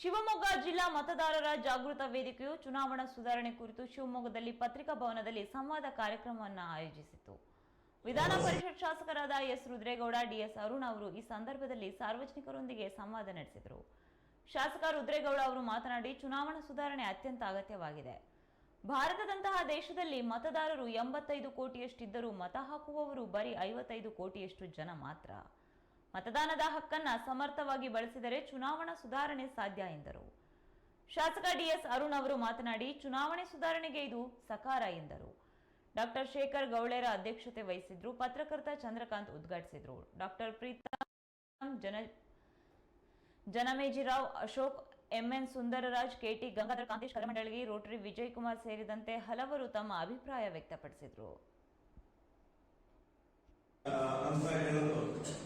ಶಿವಮೊಗ್ಗ ಜಿಲ್ಲಾ ಮತದಾರರ ಜಾಗೃತ ವೇದಿಕೆಯು ಚುನಾವಣಾ ಸುಧಾರಣೆ ಕುರಿತು ಶಿವಮೊಗ್ಗದಲ್ಲಿ ಪತ್ರಿಕಾ ಭವನದಲ್ಲಿ ಸಂವಾದ ಕಾರ್ಯಕ್ರಮವನ್ನು ಆಯೋಜಿಸಿತು. ವಿಧಾನ ಪರಿಷತ್ ಶಾಸಕರಾದ ಎಸ್ ರುದ್ರೇಗೌಡ ಡಿಎಸ್ ಅರುಣ್ ಅವರು ಈ ಸಂದರ್ಭದಲ್ಲಿ ಸಾರ್ವಜನಿಕರೊಂದಿಗೆ ಸಂವಾದ ನಡೆಸಿದರು. ಶಾಸಕ ರುದ್ರೇಗೌಡ ಅವರು ಮಾತನಾಡಿ, ಚುನಾವಣಾ ಸುಧಾರಣೆ ಅತ್ಯಂತ ಅಗತ್ಯವಾಗಿದೆ. ಭಾರತದಂತಹ ದೇಶದಲ್ಲಿ ಮತದಾರರು ಎಂಬತ್ತೈದು ಕೋಟಿಯಷ್ಟಿದ್ದರೂ ಮತ ಹಾಕುವವರು ಬರೀ ಐವತ್ತೈದು ಕೋಟಿಯಷ್ಟು ಜನ ಮಾತ್ರ. ಮತದಾನದ ಹಕ್ಕನ್ನ ಸಮರ್ಥವಾಗಿ ಬಳಸಿದರೆ ಚುನಾವಣಾ ಸುಧಾರಣೆ ಸಾಧ್ಯ ಎಂದರು. ಶಾಸಕ ಡಿಎಸ್ ಅರುಣ್ ಅವರು ಮಾತನಾಡಿ, ಚುನಾವಣೆ ಸುಧಾರಣೆಗೆ ಇದು ಸಕಾರ ಎಂದರು. ಡಾಕ್ಟರ್ ಶೇಖರ್ ಗೌಳೇರ ಅಧ್ಯಕ್ಷತೆ ವಹಿಸಿದ್ರು, ಪತ್ರಕರ್ತ Chandrakant ಉದ್ಘಾಟಿಸಿದ್ರು. Doctor Preetam Jana, Janamejirao Ashok, M N Sundararaj, K T Gangadhara Kantesh Karamandalagi Rotary Vijay Kumar ಸೇರಿದಂತೆ ಹಲವರು ತಮ್ಮ ಅಭಿಪ್ರಾಯ ವ್ಯಕ್ತಪಡಿಸಿದ್ರು. ಅಂತ ಹೇಳೋದು.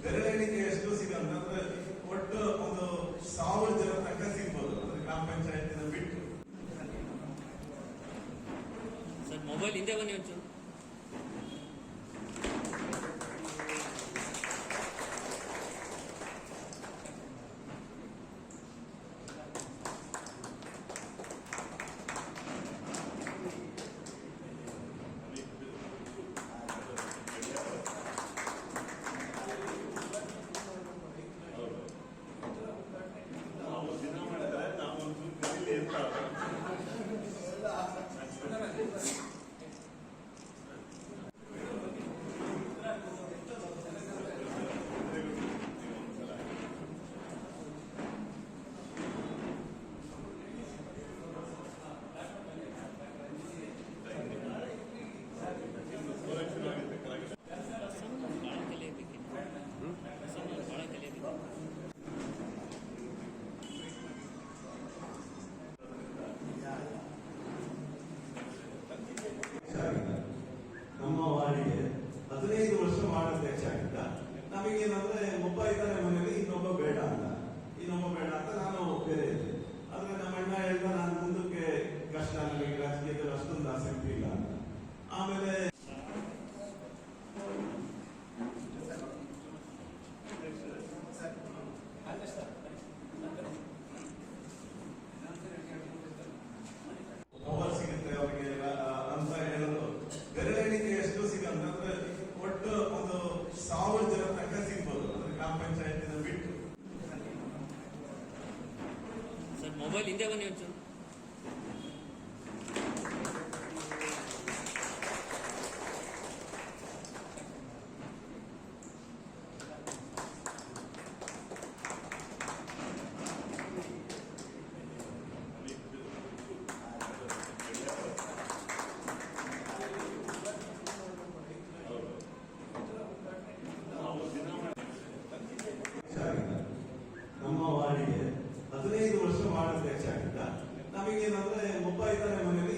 ಬೆರಳೆಣಿಕೆ ಎಷ್ಟು ಸಿಗಲ್ಲ, ಅಂದ್ರೆ ಒಟ್ಟು ಒಂದು ಸಾವಿರ ಜನ ತನಕ ಸಿಗ್ಬೋದು, ಅಂದ್ರೆ ಗ್ರಾಮ ಪಂಚಾಯತಿನ ಬಿಟ್ಟು. ಸರ್ ಮೊಬೈಲ್ ಹಿಂದೆ ಬನ್ನಿ ಒಂಚೂರು. ಸರ್ ಮೊಬೈಲ್ ಹಿಂದೆ ನಮಗೇನಂದ್ರೆ ಒಬ್ಬ ಇದ್ದಾನೆ ಮನೆಯಲ್ಲಿ.